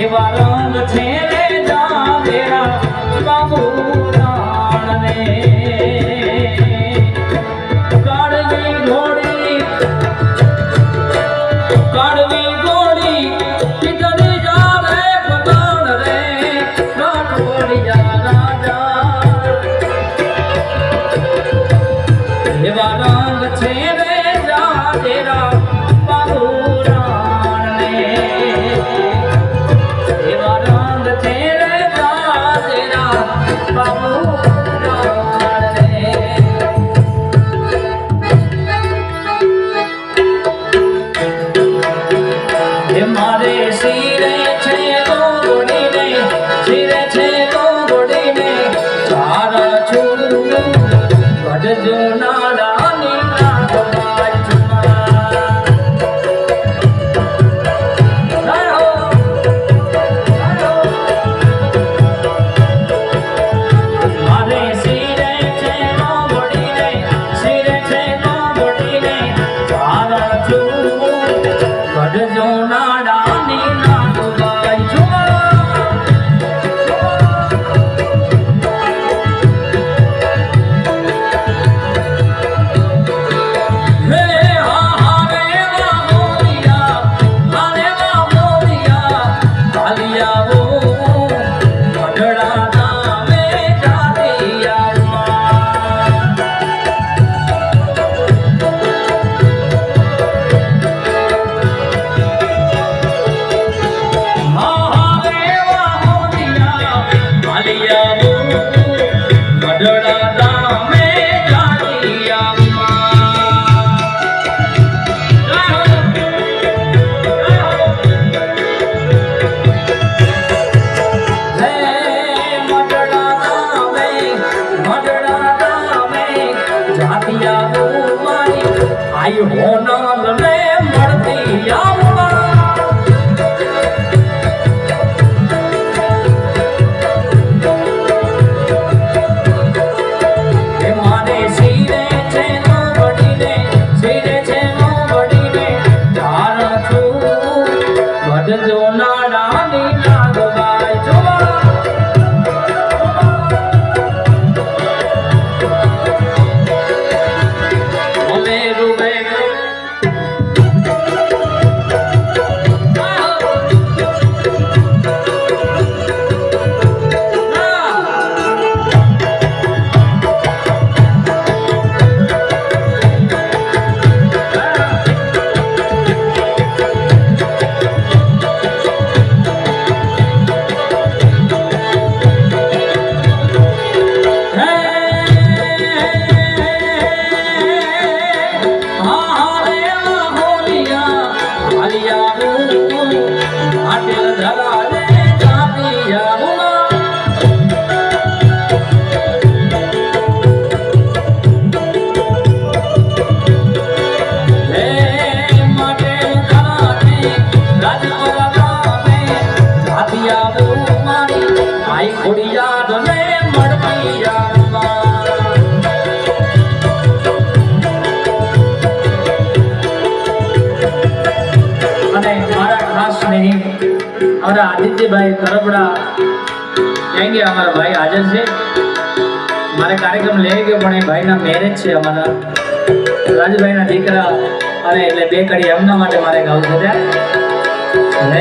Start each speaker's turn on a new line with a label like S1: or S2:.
S1: એવા રંગ છે રે જા તેરા બાબુ રાણ ને amor. you honor અમારા આદિત્યભાઈ કરપડા ક્યાં ગયા અમારા ભાઈ હાજર છે? મારે કાર્યક્રમ લઈ ગયો, પણ એ ભાઈના મેરેજ છે અમારા. રાજભાઈના દીકરા અને એટલે બે કડી એમના માટે મારે ગાવું છે. ત્યાં